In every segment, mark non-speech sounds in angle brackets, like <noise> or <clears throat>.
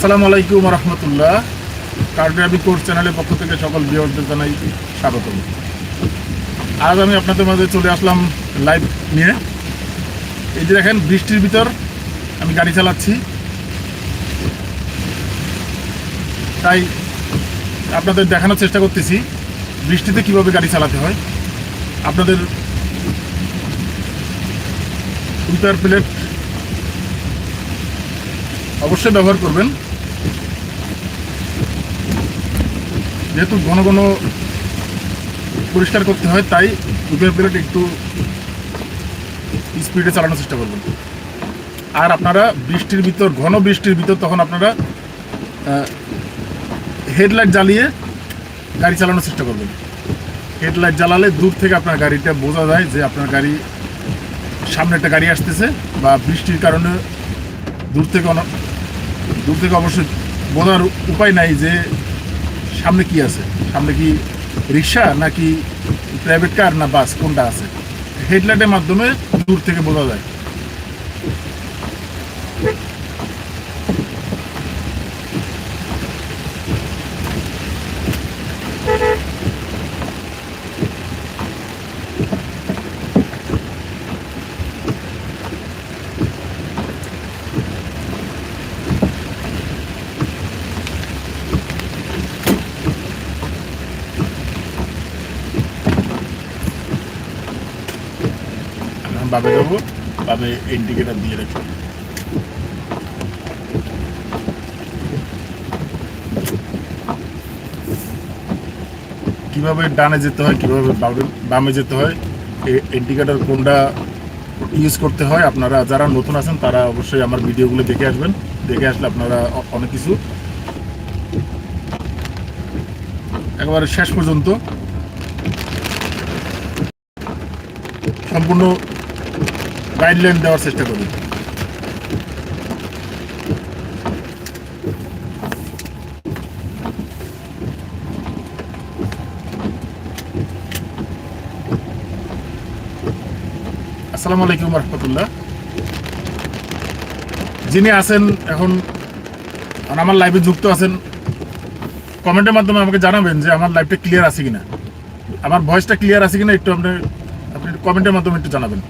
আসসালামু আলাইকুম রহমতুল্লাহ। কার driving course চ্যানেলের পক্ষ থেকে সকল ভিউয়ারদের জানাই স্বাগতম। আজ আমি আপনাদের মাঝে চলে আসলাম লাইভ নিয়ে। এই যে দেখেন, বৃষ্টির ভিতর আমি গাড়ি চালাচ্ছি। তাই আপনাদের দেখানোর চেষ্টা করতেছি, বৃষ্টিতে কীভাবে গাড়ি চালাতে হয়। আপনাদের উইপার প্লেট অবশ্যই ব্যবহার করবেন। যেহেতু ঘন ঘন পরিষ্কার করতে হয়, তাই উইপার প্লেট একটু স্পিডে চালানোর চেষ্টা করবেন। আর আপনারা বৃষ্টির ভিতর, ঘন বৃষ্টির ভিতর তখন আপনারা হেডলাইট জ্বালিয়ে গাড়ি চালানোর চেষ্টা করবেন। হেডলাইট জ্বালালে দূর থেকে আপনার গাড়িটা বোঝা যায় যে আপনার গাড়ি, সামনে একটা গাড়ি আসতেছে বা বৃষ্টির কারণে দূর থেকে দূর থেকে অবশ্যই বোঝার উপায় নাই যে সামনে কি আছে? সামনে কি রিক্সা নাকি প্রাইভেট কার না বাস কোনটা আছে? হেডলাইটের মাধ্যমে দূর থেকে বোঝা যায়। বাবে যাব বাবে ইন্ডিকেটার দিয়ে রাখব কীভাবে ডানে যেতে হয়, কীভাবে বামে যেতে হয় ইন্ডিকেটার কোনটা ইউজ করতে হয়, আপনারা যারা নতুন আছেন, তারা অবশ্যই আমার ভিডিওগুলো দেখে আসবেন। দেখে আসলে আপনারা অনেক কিছু। একেবারে শেষ পর্যন্ত। সম্পূর্ণ গাইডলাইন দেওয়ার চেষ্টা করি আসসালামু আলাইকুম রহমতুল্লাহ। যিনি আছেন এখন আমার লাইভে যুক্ত আছেন কমেন্টের মাধ্যমে আমাকে জানাবেন যে আমার লাইভটা ক্লিয়ার আছে কিনা। আমার ভয়েসটা ক্লিয়ার আছে কিনা একটু আপনি আপনি কমেন্টের মাধ্যমে একটু জানাবেন।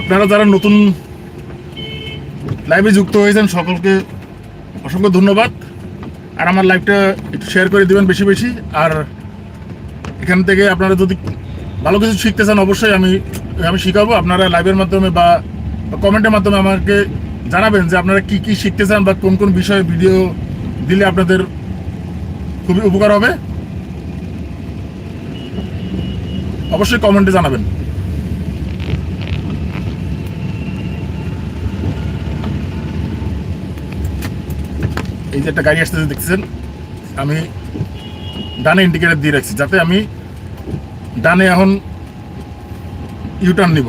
আপনারা যারা নতুন লাইভে যুক্ত হয়েছেন, সকলকে অসংখ্য ধন্যবাদ। আর আমার লাইভটা একটু শেয়ার করে দিবেন বেশি বেশি। আর এখান থেকে আপনারা যদি ভালো কিছু শিখতে চান অবশ্যই আমি আমি শিখাবো। আপনারা লাইভের মাধ্যমে বা কমেন্টের মাধ্যমে আমাকে জানাবেন যে আপনারা কি কি শিখতে চান বা কোন কোন বিষয়ে ভিডিও দিলে আপনাদের খুবই উপকার হবে। অবশ্যই কমেন্টে জানাবেন। এই যে একটা গাড়ি আসতেছে দেখছেন আমি ডানে ইন্ডিকেটার দিয়ে রাখছি, যাতে আমি ডানে এখন ইউটার্ন নিব।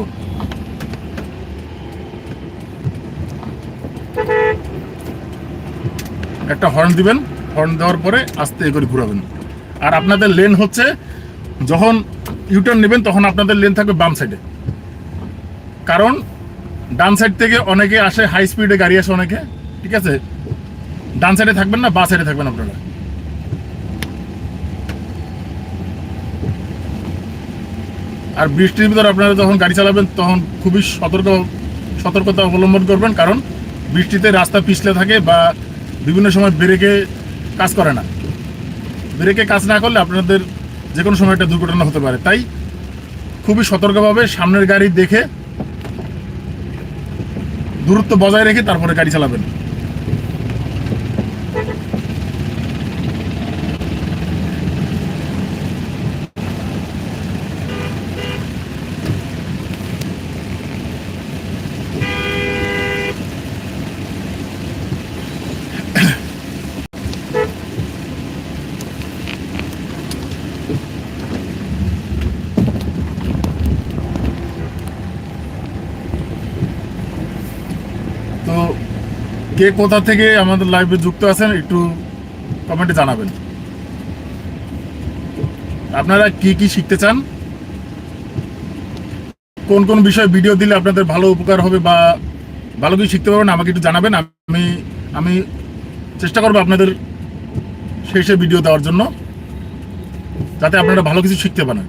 একটা হর্ন দিবেন হর্ন দেওয়ার পরে আস্তে করে ঘুরাবেন। আর আপনাদের লেন হচ্ছে, যখন ইউটার্ন নেবেন, তখন আপনাদের লেন থাকবে বাম সাইডে কারণ, ডান সাইড থেকে অনেকে আসে হাই স্পিডে গাড়ি আসে অনেকে, ঠিক আছে? ডান সাইডে থাকবেন না, বা সাইডে থাকবেন আপনারা। আর বৃষ্টির ভিতর আপনারা যখন গাড়ি চালাবেন, তখন খুবই সতর্ক, সতর্কতা অবলম্বন করবেন, কারণ বৃষ্টিতে রাস্তা পিছলে থাকে বা বিভিন্ন সময় ব্রেকে কাজ করে না। ব্রেকে কাজ না করলে আপনাদের যে কোনো সময় একটা দুর্ঘটনা হতে পারে। তাই খুবই সতর্কভাবে সামনের গাড়ি দেখে দূরত্ব বজায় রেখে তারপরে গাড়ি চালাবেন। কে কোথা থেকে আমাদের লাইভে যুক্ত আছেন একটু কমেন্টে জানাবেন। আপনারা কি কি শিখতে চান? কোন কোন বিষয়ে ভিডিও দিলে আপনাদের ভালো উপকার হবে বা ভালো কিছু শিখতে পারবেন আমাকে একটু জানাবেন। আমি আমি চেষ্টা করব আপনাদের সেই ভিডিও দেওয়ার জন্য, যাতে আপনারা ভালো কিছু শিখতে পারেন।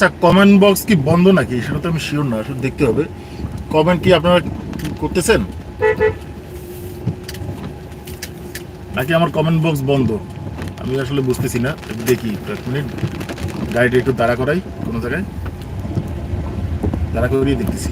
আচ্ছা কমেন্ট বক্স কি বন্ধ নাকি? সেটা তো আমি শিওর না আসলে দেখতে হবে। কমেন্ট কি আপনারা করতেছেন? নাকি আমার কমেন্ট বক্স বন্ধ? আমি আসলে বুঝতেছি না দেখি এক মিনিট গাড়িটা একটু দাঁড়া করাই, কোনো জায়গায়। দাঁড়া করিয়ে দেখতেছি।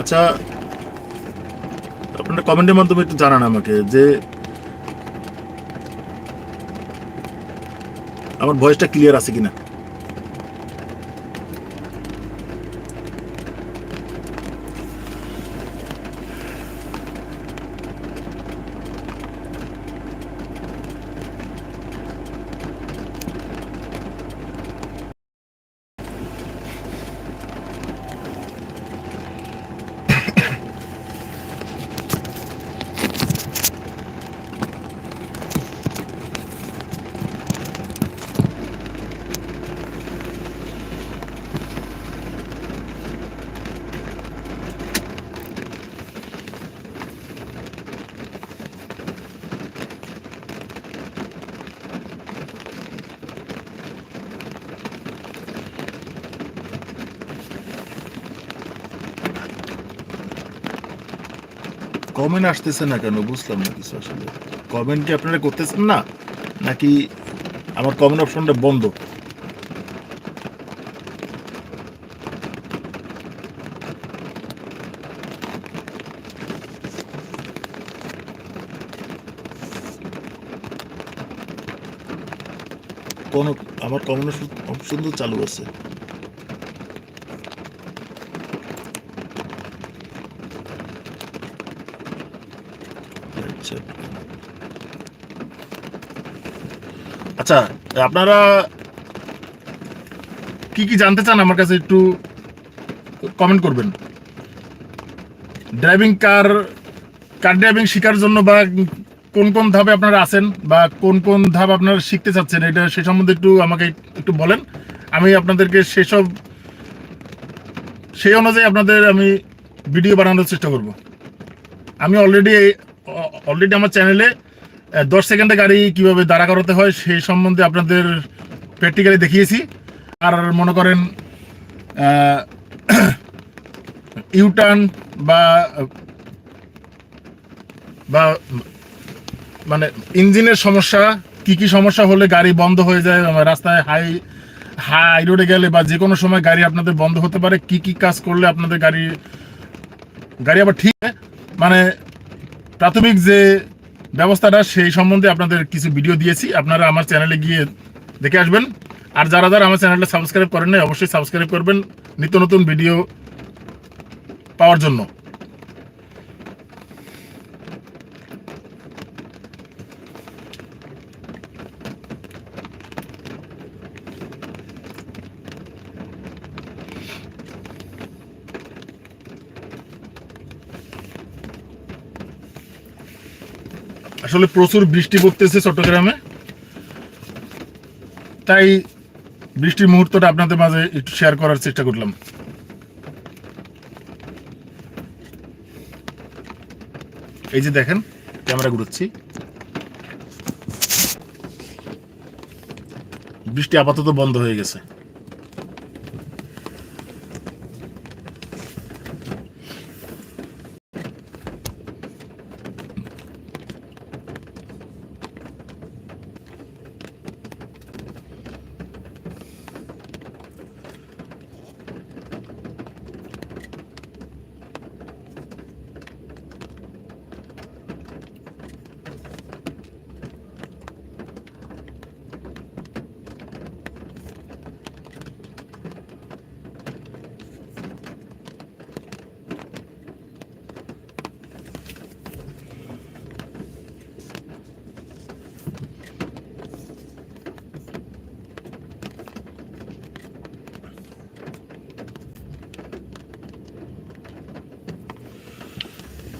আচ্ছা আপনারা কমেন্টের মাধ্যমে একটু জানান আমাকে যে আমার ভয়েসটা ক্লিয়ার আছে কিনা। কমেন্ট আসতেছে না কেন? বুঝলাম না কিছু আসলে। কমেন্ট কি আপনারা করতেছেন না? নাকি আমার কমেন্ট অপশনটা বন্ধ? কোন আমার কমেন্ট অপশন তো চালু আছে। আচ্ছা আচ্ছা আপনারা কি কি জানতে চান আমার কাছে একটু কমেন্ট করবেন। ড্রাইভিং কার কার ড্রাইভিং শেখার জন্য বা কোন কোন ধাপে আপনারা আছেন বা কোন কোন ধাপ আপনারা শিখতে চাচ্ছেন, এটা সে সম্বন্ধে একটু আমাকে একটু বলেন। আমি আপনাদেরকে সেসব, সেই অনুযায়ী আপনাদের আমি ভিডিও বানানোর চেষ্টা করব। আমি অলরেডি অলরেডি আমার চ্যানেলে দশ সেকেন্ডে গাড়ি কীভাবে দাঁড়া করাতে হয় সেই সম্বন্ধে আপনাদের প্র্যাকটিক্যালি দেখিয়েছি। আর মনে করেন ইউটার্ন <clears throat> বা বা মানে ইঞ্জিনের সমস্যা, কি কি সমস্যা হলে গাড়ি বন্ধ হয়ে যায় রাস্তায় হাই হাই রোডে গেলে বা যে কোনো সময় গাড়ি আপনাদের বন্ধ হতে পারে, কি কি কাজ করলে আপনাদের গাড়ি গাড়ি আবার ঠিক মানে প্রাথমিক যে ব্যবস্থাটা, সেই সম্বন্ধে আপনাদের কিছু ভিডিও দিয়েছি। আপনারা আমার চ্যানেলে গিয়ে দেখে আসবেন। আর যারা যারা আমার চ্যানেলটা সাবস্ক্রাইব করেন নাই অবশ্যই সাবস্ক্রাইব করবেন নিত্য নতুন ভিডিও পাওয়ার জন্য। আসলে প্রচুর বৃষ্টি পড়তেছে চট্টগ্রামে। তাই বৃষ্টির মুহূর্তটা আপনাদের মাঝে একটু শেয়ার করার চেষ্টা করলাম। এই যে দেখেন, ক্যামেরা ঘুরোচ্ছি। বৃষ্টি আপাতত বন্ধ হয়ে গেছে।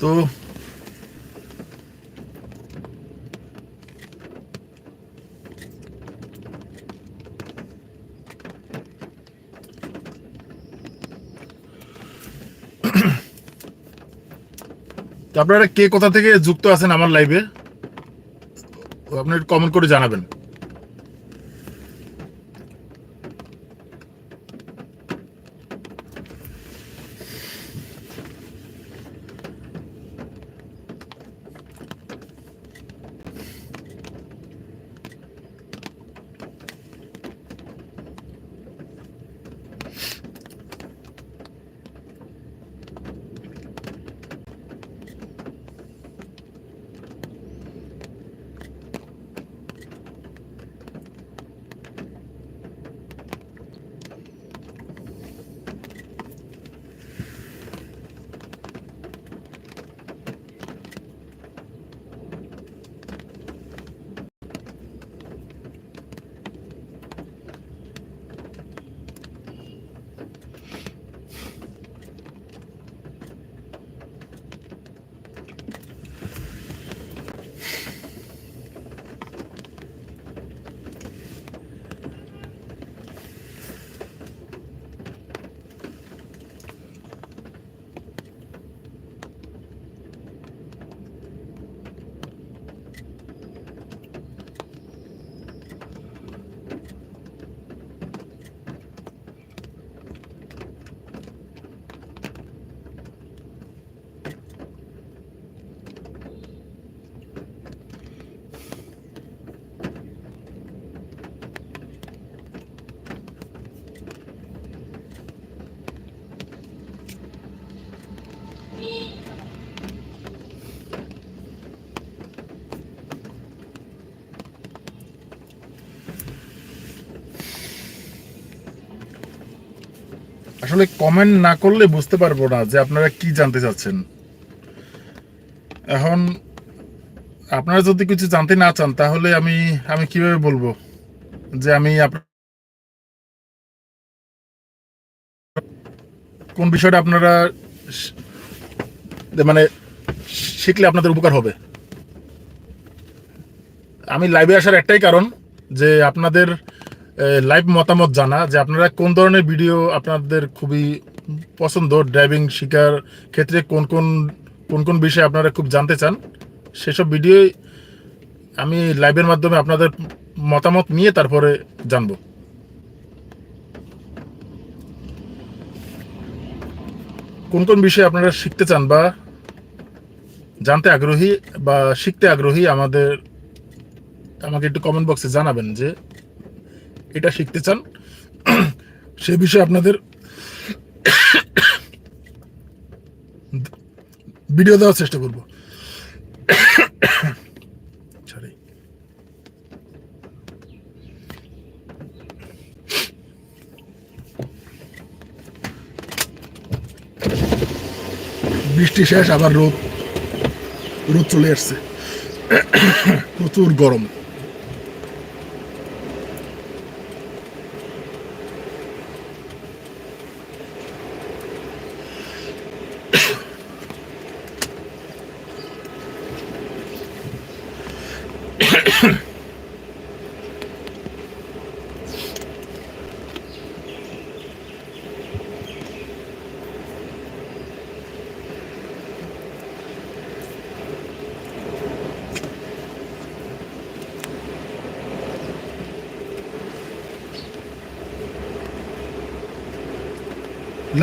তো আপনারা কে কোথা থেকে যুক্ত আছেন আমার লাইভে আপনি কমেন্ট করে জানাবেন। আসলে কমেন্ট না করলে বুঝতে পারব না যে আপনারা কি জানতে চাচ্ছেন। এখন আপনারা যদি কিছু জানতে না চান, তাহলে আমি আমি কীভাবে বলব যে আমি কোন বিষয়টা আপনারা মানে শিখলে আপনাদের উপকার হবে। আমি লাইভে আসার একটাই কারণ যে আপনাদের লাইভ মতামত জানা যে আপনারা কোন ধরনের ভিডিও আপনাদের খুবই পছন্দ? ড্রাইভিং শেখার ক্ষেত্রে কোন কোন কোন কোন বিষয়ে আপনারা খুব জানতে চান? সেসব ভিডিও আমি লাইভের মাধ্যমে আপনাদের মতামত নিয়ে তারপরে জানব। কোন কোন বিষয়ে আপনারা শিখতে চান বা জানতে আগ্রহী বা শিখতে আগ্রহী আমাদের, আমাকে একটু কমেন্ট বক্সে জানাবেন যে এটা শিখতে চান, সে বিষয়ে আপনাদের ভিডিও দেওয়ার চেষ্টা করব। বৃষ্টি শেষ, আবার রোদ রোদ চলে আসছে। প্রচুর গরম।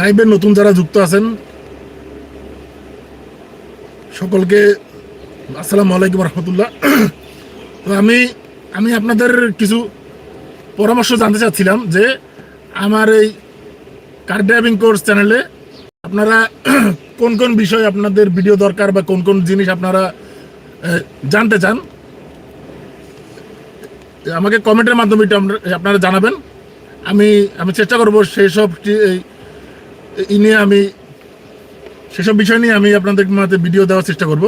লাইভে নতুন যারা যুক্ত আছেন, সকলকে আসসালামু আলাইকুম রহমতুল্লাহ। তো আমি আমি আপনাদের কিছু পরামর্শ জানতে চাচ্ছিলাম যে আমার এই কার ড্রাইভিং কোর্স চ্যানেলে আপনারা কোন কোন বিষয় আপনাদের ভিডিও দরকার বা কোন কোন জিনিস আপনারা জানতে চান আমাকে কমেন্টের মাধ্যমে আপনারা জানাবেন। আমি আমি চেষ্টা করব সেই সব এই নিয়ে আমি সেসব বিষয় নিয়ে আমি আপনাদের মাঝে ভিডিও দেওয়ার চেষ্টা করব।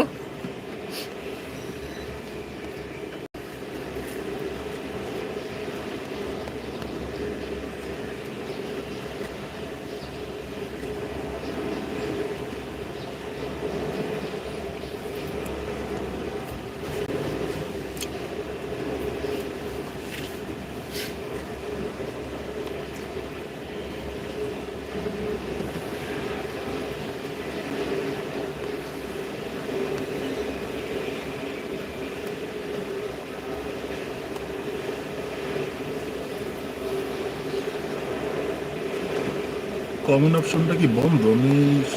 কমেন্ট অপশনটা কি বন্ধ? আমি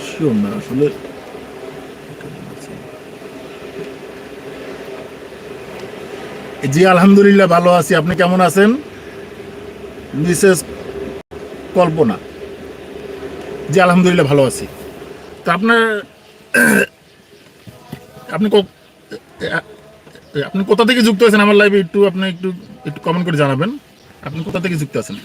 শিওর না। আসলে জি, আলহামদুলিল্লাহ ভালো আছি। আপনি কেমন আছেন? মিসেস কল্পনা। জি, আলহামদুলিল্লাহ ভালো আছি। তো আপনার, আপনি আপনি কোথা থেকে যুক্ত আছেন? আমার লাইভে একটু আপনি একটু একটু কমেন্ট করে জানাবেন। আপনি কোথা থেকে যুক্ত আছেন?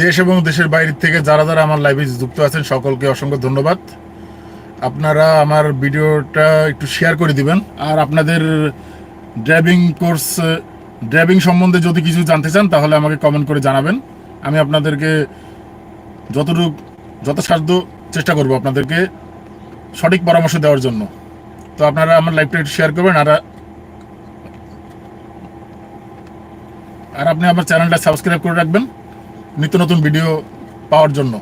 দেশ এবং দেশের বাইরে থেকে যারা যারা আমার লাইভে যুক্ত আছেন, সকলকে অসংখ্য ধন্যবাদ। আপনারা আমার ভিডিওটা একটু শেয়ার করে দিবেন। আর আপনাদের ড্রাইভিং কোর্স ড্রাইভিং সম্বন্ধে যদি কিছু জানতে চান, তাহলে আমাকে কমেন্ট করে জানাবেন। আমি আপনাদেরকে যতটুকু, যথাসাধ্য চেষ্টা করব আপনাদেরকে সঠিক পরামর্শ দেওয়ার জন্য। তো আপনারা আমার লাইভটা একটু শেয়ার করবেন, আর আর আপনি আমার চ্যানেলটা সাবস্ক্রাইব করে রাখবেন। নিত্য নতুন ভিডিও পাওয়ার জন্য।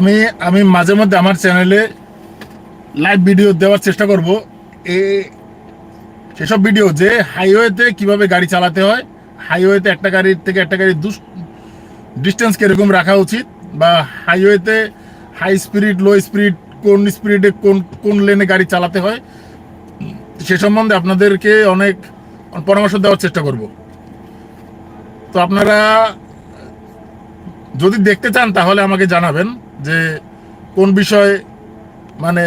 আমি আমি মাঝে মধ্যে আমার চ্যানেলে লাইভ ভিডিও দেওয়ার চেষ্টা করব। এ, সেসব ভিডিও যে হাইওয়েতে কীভাবে গাড়ি চালাতে হয় হাইওয়েতে একটা গাড়ির থেকে একটা গাড়ির ডিস্টেন্স কীরকম রাখা উচিত বা হাইওয়েতে হাই স্পিড লো স্পিড কোন স্পিডে কোন কোন লেনে গাড়ি চালাতে হয়, সে সম্বন্ধে আপনাদেরকে অনেক পরামর্শ দেওয়ার চেষ্টা করব। তো আপনারা যদি দেখতে চান তাহলে আমাকে জানাবেন। যে কোন বিষয় মানে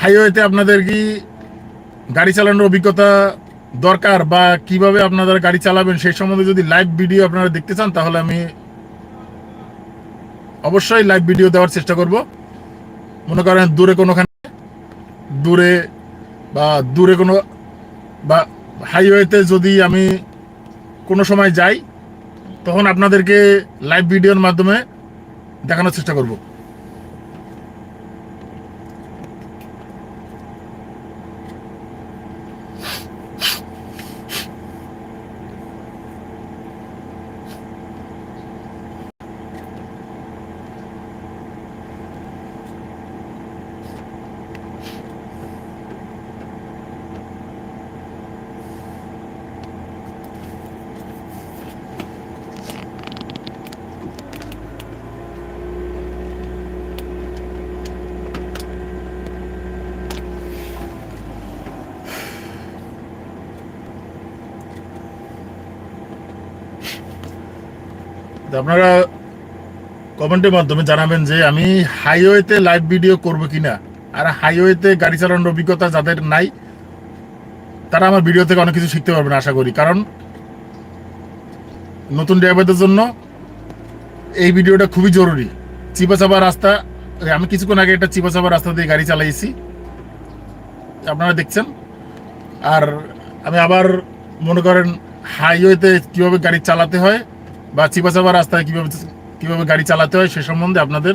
হাইওয়েতে আপনাদের কি গাড়ি চালানোর অভিজ্ঞতা দরকার বা কীভাবে আপনারা গাড়ি চালাবেন সেই সম্বন্ধে যদি লাইভ ভিডিও আপনারা দেখতে চান, তাহলে আমি অবশ্যই লাইভ ভিডিও দেওয়ার চেষ্টা করব। মনে করেন দূরে কোনোখানে, দূরে বা দূরে কোনো বা হাইওয়েতে যদি আমি কোনো সময় যাই, তখন আপনাদেরকে লাইভ ভিডিওর মাধ্যমে দেখানোর চেষ্টা করব। আপনারা কমেন্টের মাধ্যমে জানাবেন যে আমি হাইওয়েতে লাইভ ভিডিও করব কিনা, আর হাইওয়েতে গাড়ি চালানোর অভিজ্ঞতা যাদের নাই, তারা আমার ভিডিও থেকে অনেক কিছু শিখতে পারবেন আশা করি। কারণ নতুন ড্রাইভারদের জন্য এই ভিডিওটা খুবই জরুরি। চিপাচাপা রাস্তা, আমি কিছুক্ষণ আগে একটা চিপাচাপা রাস্তা দিয়ে গাড়ি চালাইছি। আপনারা দেখছেন। আর আমি আবার মনে করেন হাইওয়েতে কীভাবে গাড়ি চালাতে হয় বা চিপাচাপা রাস্তায় কীভাবে কীভাবে গাড়ি চালাতে হয় সে সম্বন্ধে আপনাদের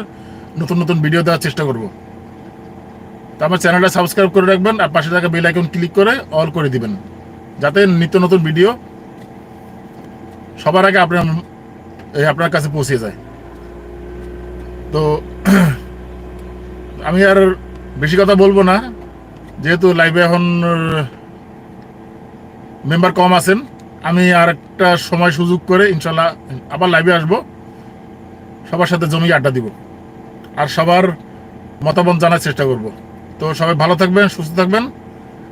নতুন নতুন ভিডিও দেওয়ার চেষ্টা করব। তো আমার চ্যানেলটা সাবস্ক্রাইব করে রাখবেন আর পাশে থাকা বেল আইকন ক্লিক করে অল করে দিবেন। যাতে নিত্য নতুন ভিডিও সবার আগে আপনার এই আপনার কাছে পৌঁছে যায়। তো আমি আর বেশি কথা বলব না, যেহেতু লাইভে এখন মেম্বার কম আছেন আমি আর একটা সময় সুযোগ করে ইনশাল্লাহ আবার লাইভে আসব। সবার সাথে জমি আড্ডা দিব। আর সবার মতামত জানার চেষ্টা করব। তো সবাই ভালো থাকবেন, সুস্থ থাকবেন।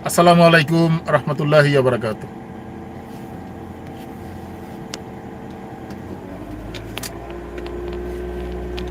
আসসালামু আলাইকুম, রহমতুল্লাহ বারাকাতু